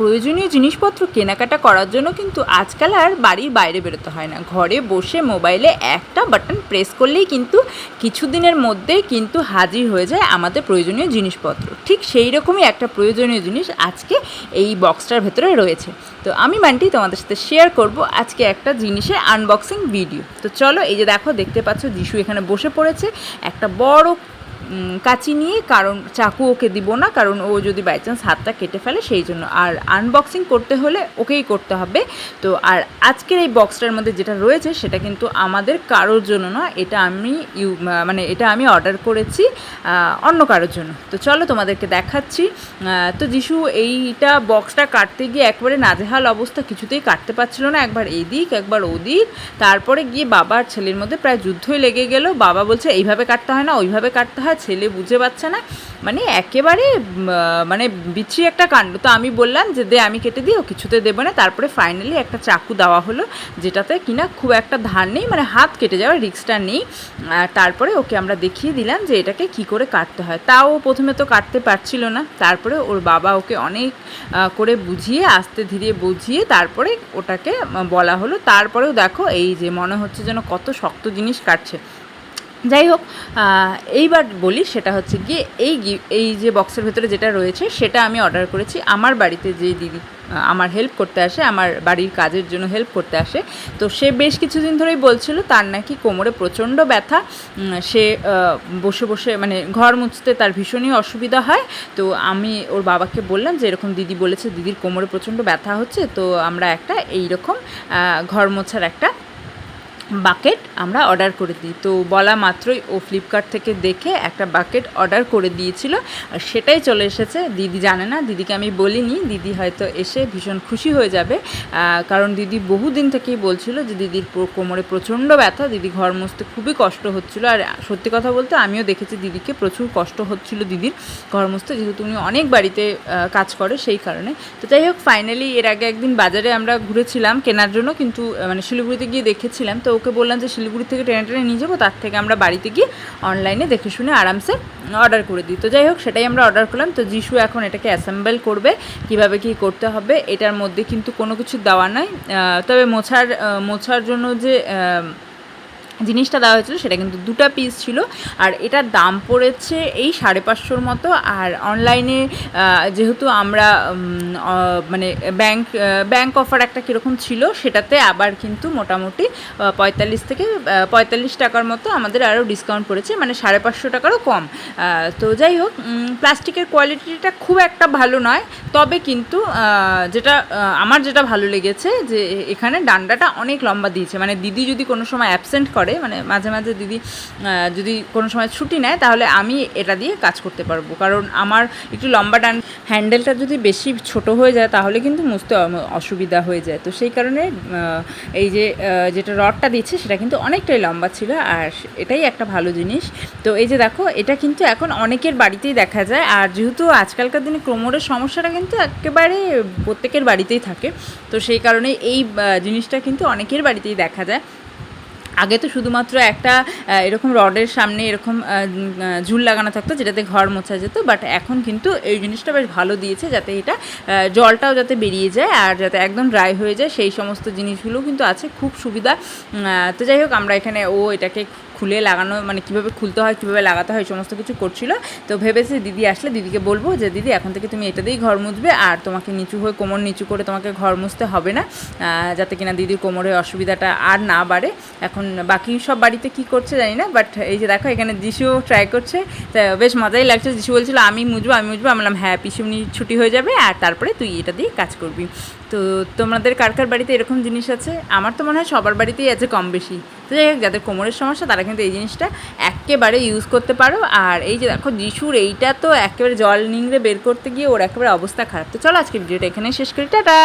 প্রয়োজনীয় জিনিসপত্র কেনাকাটা করার জন্য কিন্তু আজকাল আর বাড়ির বাইরে বেরোতে হয় না। ঘরে বসে মোবাইলে একটা বাটন প্রেস করলেই কিন্তু কিছুদিনের মধ্যেই কিন্তু হাজির হয়ে যায় আমাদের প্রয়োজনীয় জিনিসপত্র। ঠিক সেই রকমই একটা প্রয়োজনীয় জিনিস আজকে এই বক্সটার ভেতরে রয়েছে। তো আমি মানটি তোমাদের সাথে শেয়ার করব আজকে একটা জিনিসের আনবক্সিং ভিডিও তো চলো এই যে দেখো, দেখতে পাচ্ছ, যিশু এখানে বসে পড়েছে। একটা বড় কাঁচি নিয়ে, কারণ চাকু ওকে দিব না, কারণ ও যদি বাই চান্স হাতটা কেটে ফেলে, সেই জন্য। আর আনবক্সিং করতে হলে ওকেই করতে হবে। তো আর আজকের এই বক্সটার মধ্যে যেটা রয়েছে, সেটা কিন্তু আমাদের কারোর জন্য না এটা আমি ইউ মানে এটা আমি অর্ডার করেছি অন্য কারোর জন্য। তো চলো তোমাদেরকে দেখাচ্ছি। তো যিশু এইটা বক্সটা কাটতে গিয়ে একবারে নাজেহাল অবস্থা, কিছুতেই কাটতে পারছিল না। একবার এদিক, একবার ওদিক। তারপরে গিয়ে বাবা আর ছেলের মধ্যে প্রায় যুদ্ধই লেগে গেল। বাবা বলছে, এইভাবে কাটতে হয় না, ওইভাবে কাটতে হয়। ছেলে বুঝে পাচ্ছে না। মানে একেবারে মানে বিচ্ছিরি একটা কাণ্ড। তো আমি বললাম যে, দে, আমি কেটে দিই, ও কিছুতে দেবো না। তারপরে ফাইনালি একটা চাকু দেওয়া হলো, যেটাতে কিনা খুব একটা ধার নেই মানে হাত কেটে যাওয়ার রিক্সটা নেই। তারপরে ওকে আমরা দেখিয়ে দিলাম যে, এটাকে কি করে কাটতে হয়। তাও প্রথমে তো কাটতে পারছিল না। তারপরে ওর বাবা ওকে অনেক করে বুঝিয়ে, আস্তে ধীরে বুঝিয়ে তারপরে ওটাকে বলা হলো। তারপরেও দেখো, এই যে মনে হচ্ছে যেন কত শক্ত জিনিস কাটছে। যাই হোক এইবার বলি সেটা হচ্ছে গিয়ে এই এই যে বক্সের ভেতরে যেটা রয়েছে সেটা আমি অর্ডার করেছি। আমার বাড়িতে যে দিদি আমার হেল্প করতে আসে, আমার বাড়ির কাজের জন্য হেল্প করতে আসে। তো সে বেশ কিছুদিন ধরেই বলছিল, তার নাকি কোমরে প্রচণ্ড ব্যথা। সে বসে বসে মানে ঘর মুছতে তার ভীষণই অসুবিধা হয়। তো আমি ওর বাবাকে বললাম যে, এরকম দিদি বলেছে, দিদির কোমরে প্রচণ্ড ব্যথা হচ্ছে, তো আমরা একটা এই রকম ঘর মোছার একটা বাকেট আমরা অর্ডার করে দিই। তো বলা মাত্রই ও ফ্লিপকার্ট থেকে দেখে একটা বাকেট অর্ডার করে দিয়েছিল। আর সেটাই চলে এসেছে। দিদি জানে না, দিদিকে আমি বলিনি। দিদি হয়তো এসে ভীষণ খুশি হয়ে যাবে। কারণ দিদি বহুদিন থেকেই বলছিল যে দিদির কোমরে প্রচণ্ড ব্যথা, দিদি ঘর মুছতে খুবই কষ্ট হচ্ছিল। আর সত্যি কথা বলতে আমিও দেখেছি দিদিকে প্রচুর কষ্ট হচ্ছিল দিদির ঘর মুছতে। যেহেতু উনি অনেক বাড়িতে কাজ করে সেই কারণে। তো যাই হোক ফাইনালি এর আগে একদিন বাজারে আমরা ঘুরেছিলাম কেনার জন্য। কিন্তু মানে শিলিগুড়িতে গিয়ে দেখেছিলাম। তো ওকে বললাম যে শিলিগুড়ি থেকে ট্রেনে ট্রেনে নিয়ে যাব, তার থেকে আমরা বাড়িতে গিয়ে অনলাইনে দেখে শুনে আরামসে অর্ডার করে দিই। তো যাই হোক, সেটাই আমরা অর্ডার করলাম। তো যিশু এখন এটাকে অ্যাসেম্বল করবে, কীভাবে কি করতে হবে, এটার মধ্যে কিন্তু কোনো কিছু দেওয়া নাই। তবে মোছার মোছার জন্য যে জিনিসটা দেওয়া হয়েছিল, সেটা কিন্তু দুটো পিস ছিল। আর এটার দাম পড়েছে এই সাড়ে পাঁচশোর মতো। আর অনলাইনে যেহেতু আমরা মানে ব্যাংক ব্যাংক অফার একটা কীরকম ছিল, সেটাতে আবার কিন্তু মোটামুটি পঁয়তাল্লিশ থেকে পঁয়তাল্লিশ টাকার মতো আমাদের আরও ডিসকাউন্ট পড়েছে। মানে সাড়ে পাঁচশো টাকারও কম। তো যাই হোক প্লাস্টিকের কোয়ালিটিটা খুব একটা ভালো নয়। তবে কিন্তু যেটা আমার যেটা ভালো লেগেছে যে, এখানে ডান্ডাটা অনেক লম্বা দিয়েছে। মানে দিদি যদি কোনো সময় অ্যাবসেন্ট করে মানে মাঝে মাঝে দিদি যদি কোনো সময় ছুটি নেয়, তাহলে আমি এটা দিয়ে কাজ করতে পারব। কারণ আমার একটু লম্বা ডান হ্যান্ডেলটা যদি বেশি ছোট হয়ে যায়, তাহলে কিন্তু মুছতে অসুবিধা হয়ে যায়। তো সেই কারণে এই যে যেটা রডটা দিচ্ছে, সেটা কিন্তু অনেকটাই লম্বা ছিল, আর এটাই একটা ভালো জিনিস। তো এই যে দেখো, এটা কিন্তু এখন অনেকের বাড়িতেই দেখা যায়, আর যেহেতু আজকালকার দিনে কোমরের সমস্যাটা কিন্তু একেবারে প্রত্যেকের বাড়িতেই থাকে, তো সেই কারণে এই জিনিসটা কিন্তু অনেকের বাড়িতেই দেখা যায়। আগে তো শুধুমাত্র একটা এরকম রডের সামনে এরকম ঝুল লাগানো থাকতো যেটাতে ঘর মোছা যেত বাট এখন কিন্তু এই জিনিসটা বেশ ভালো দিয়েছে যাতে এটা জলটাও যাতে বেরিয়ে যায় আর যাতে একদম ড্রাই হয়ে যায়, সেই সমস্ত জিনিসগুলো কিন্তু আছে, খুব সুবিধা। তো যাই হোক, আমরা এখানে ও এটাকে খুলে লাগানো মানে কীভাবে খুলতে হয়, কীভাবে লাগাতে হয় সমস্ত কিছু করছিল। তো ভেবেছে দিদি আসলে দিদিকে বলব যে, দিদি, এখন থেকে তুমি এটা দিয়েই ঘর মুছবে আর তোমাকে নিচু হয়ে কোমর নিচু করে তোমাকে ঘর মুছতে হবে না যাতে কিনা দিদির কোমরে অসুবিধাটা আর না বাড়ে। এখন বাকি সব বাড়িতে কি করছে জানি না বাট এই যে দেখো এখানে যিশু ট্রাই করছে বেশ মজাই লাগছে। যিশু বলছিল, আমি মুছবো আমি মুছবো। আমি বললাম হ্যাঁ পিছুনি ছুটি হয়ে যাবে আর তারপরে তুই এটা দিয়ে কাজ করবি। তো তোমাদের কার কার বাড়িতে এরকম জিনিস আছে? আমার তো মনে হয় সবার বাড়িতেই আছে কম বেশি। তো যাই হোক, যাদের কোমরের সমস্যা, তারা কিন্তু এই জিনিসটা একেবারে ইউজ করতে পারো। আর এই যে দেখো, যিশুর এইটা তো একেবারে জল নিংড়ে বের করতে গিয়ে ওর একেবারে অবস্থা খারাপ। তো চলো আজকে ভিডিওটা এখানে শেষ করি। টাটা!